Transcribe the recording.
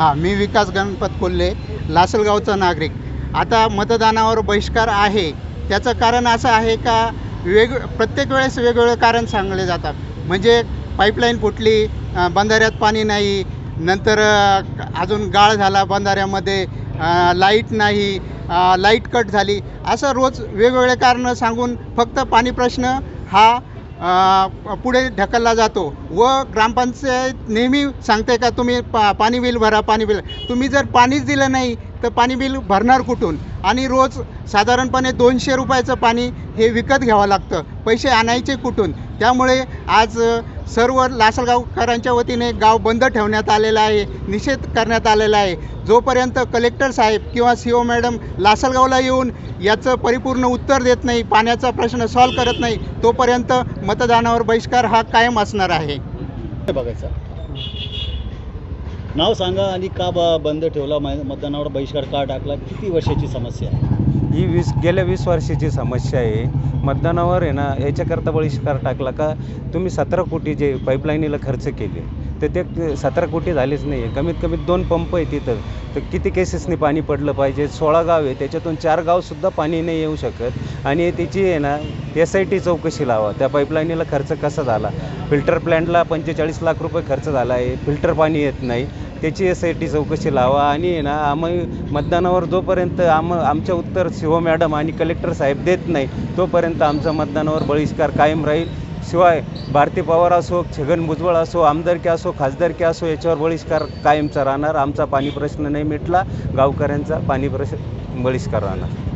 हां मी विकास गणपत कोल्हे लासलगावचा नागरिक. आता मतदानावर बहिष्कार आहे. त्याचं कारण असं आहे का वेग प्रत्येक वेळेस वेगवेगळे कारण सांगले जातात. म्हणजे पाईपलाईन फुटली बंधाऱ्यात पाणी नाही नंतर अजून गाळ झाला बंधाऱ्यामध्ये लाइट नाही लाइट कट झाली. असं रोज वेगवेगळे कारणं सांगून फक्त पाणी प्रश्न हा पुढे ढकलला जातो. व ग्रामपंचायत नेहमी सांगते का तुम्ही पा पाणी बिल भरा पाणी बिल. तुम्ही जर पाणीच दिलं नाही तर पाणी बिल भरणार कुठून? आणि रोज साधारणपणे दोनशे रुपयाचं पाणी हे विकत घ्यावं लागतं. पैसे आणायचे कुठून? त्यामुळे आज सर्व लासलगावकरांच्या वतीने गाव बंद ठेवण्यात आलेलं आहे निषेध करण्यात आलेला आहे. जोपर्यंत कलेक्टर साहेब किंवा सी ओ मॅडम लासलगावला येऊन याचं परिपूर्ण उत्तर देत नाही पाण्याचा प्रश्न सॉल्व करत नाही तोपर्यंत मतदानावर बहिष्कार हा कायम असणार आहे. बघायचा नाव सांगा आणि का ब बंद ठेवला? मै- मतदानावर बहिष्कार का टाकला? किती वर्षाची समस्या आहे? ही वीस गेल्या वीस वर्षाची समस्या आहे. मतदानावर आहे ना याच्याकरता बहिष्कार टाकला का? तुम्ही सतरा कोटी जे पाईपलाईनीला खर्च केले. तर ते सतरा कोटी झालेच नाही आहे कमीत कमी दोन पंप आहे तिथं तर किती केसेसनी पाणी पडलं पाहिजे? सोळा गाव आहे त्याच्यातून चार गावसुद्धा पाणी नाही येऊ शकत. आणि त्याची आहे ना एस आय टी चौकशी लावा. त्या पाईपलाईनीला खर्च कसा झाला? फिल्टर प्लॅन्टला पंचेचाळीस लाख रुपये खर्च झाला आहे. फिल्टर पाणी येत नाही. त्याची एस आय टी चौकशी लावा. आणि आहे ना आम्ही मतदानावर जोपर्यंत आम आमच्या उत्तर शिव मॅडम आणि कलेक्टर साहेब देत नाही तोपर्यंत आमचा मतदानावर बहिष्कार कायम राहील. शिवाय भारती पवार असो छगन भुजबळ असो आमदारकी असो खासदारकी असो याच्यावर बहिष्कार कायमचा राहणार. आमचा पाणी प्रश्न नाही मिटला. गावकऱ्यांचा पाणी प्रश्न बहिष्कार राहणार.